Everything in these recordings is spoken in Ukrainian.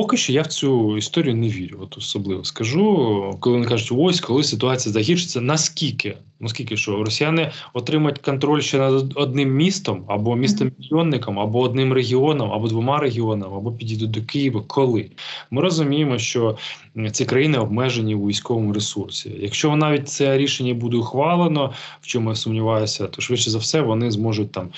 Поки що я в цю історію не вірю. От особливо скажу, коли вони кажуть, ось коли ситуація загіршиться, наскільки? Наскільки що росіяни отримають контроль ще над одним містом, або містом мільйонником, або одним регіоном, або двома регіонами, або підійдуть до Києва. Коли ми розуміємо, що ці країни обмежені у військовому ресурсі. Якщо навіть це рішення буде ухвалено, в чому я сумніваюся, то швидше за все вони зможуть там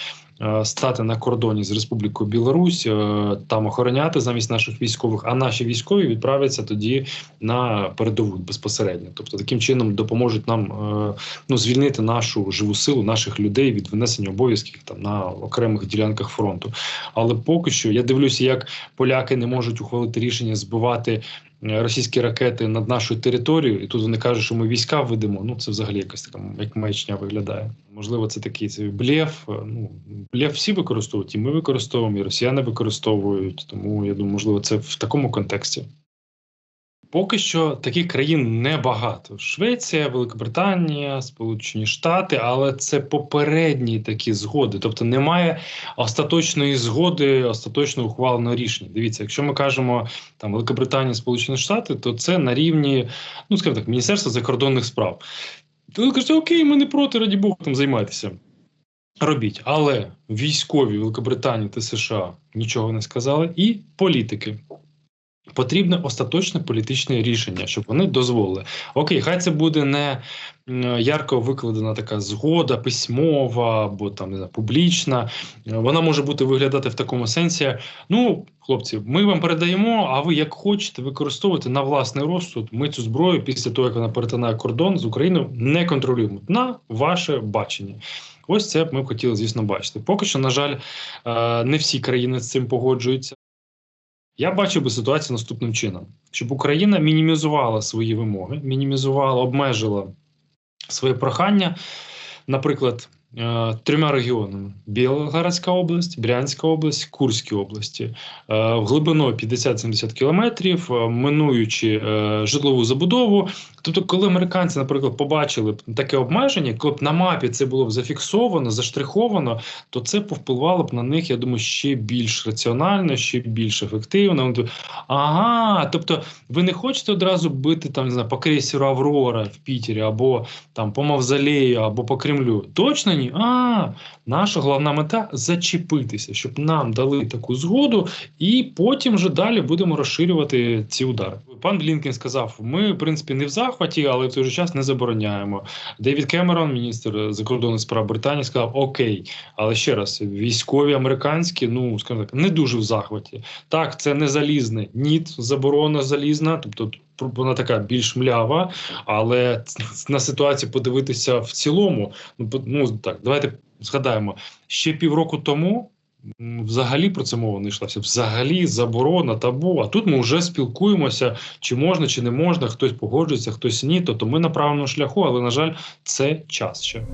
стати на кордоні з Республікою Білорусь, е, там охороняти замість наших військових, а наші військові відправляться тоді на передову безпосередньо. Тобто таким чином допоможуть нам е, ну звільнити нашу живу силу, наших людей від винесення обов'язків там на окремих ділянках фронту. Але поки що я дивлюся, як поляки не можуть ухвалити рішення збивати. Е, Російські ракети над нашою територією, і тут вони кажуть, що ми війська ведемо. Ну це взагалі якась така як маячня виглядає. Можливо, це такий це блєф. е, Ну блєф всі використовують, і ми використовуємо, і росіяни використовують. Тому я думаю, можливо, це в такому контексті. Поки що таких країн небагато: Швеція, Великобританія, Сполучені Штати, але це попередні такі згоди. Тобто немає остаточної згоди, остаточно ухваленого рішення. Дивіться, якщо ми кажемо там Великобританія, Сполучені Штати, то це на рівні, ну скажімо так, Міністерства закордонних справ. То ви кажете, окей, ми не проти, раді Богу, там займайтеся. Робіть, але військові Великобританії та США нічого не сказали, і політики. Потрібне остаточне політичне рішення, щоб вони дозволили. Окей, хай це буде не ярко викладена така згода, письмова або там не знаю, публічна. Е, Вона може бути виглядати в такому сенсі. Ну, хлопці, ми вам передаємо, а ви як хочете використовувати на власний розсуд. Ми цю зброю після того, як вона перетинає кордон з Україною, не контролюємо на ваше бачення. Ось це б ми б хотіли, звісно, бачити. Поки що, на жаль, е, не всі країни з цим погоджуються. Я бачив би ситуацію наступним чином: щоб Україна мінімізувала свої вимоги, мінімізувала, обмежила своє прохання, наприклад, е, трьома регіонами: Білгородська область, Брянська область, Курські області, в глибину 50-70 кілометрів, е, минуючи е, житлову забудову. Тобто, коли американці, наприклад, побачили б таке обмеження, коли б на мапі це було б зафіксовано, заштриховано, то це повпливало б на них, я думаю, ще більш раціонально, ще більш ефективно. Ага, тобто ви не хочете одразу бити там, не знаю, по крейсеру Аврора в Пітері, або там по Мавзолею, або по Кремлю. Точно ні? А, наша головна мета зачепитися, щоб нам дали таку згоду, і потім вже далі будемо розширювати ці удари. Пан Блінкен сказав: ми, в принципі, не в захваті, але в той же час не забороняємо. Девід Кемерон, міністр закордонних справ Британії, сказав: Окей, але ще раз, військові американські, ну скажімо так, не дуже в захваті. Так, це не залізне, ніт, заборона залізна, тобто вона така більш млява, але на ситуацію подивитися в цілому. Ну, ну так, давайте згадаємо ще півроку тому. Взагалі про це мова не йшлася. Взагалі заборона, табу. А тут ми вже спілкуємося, чи можна, чи не можна. Хтось погоджується, хтось ні. Тобто ми на правильному шляху, але на жаль, це час ще.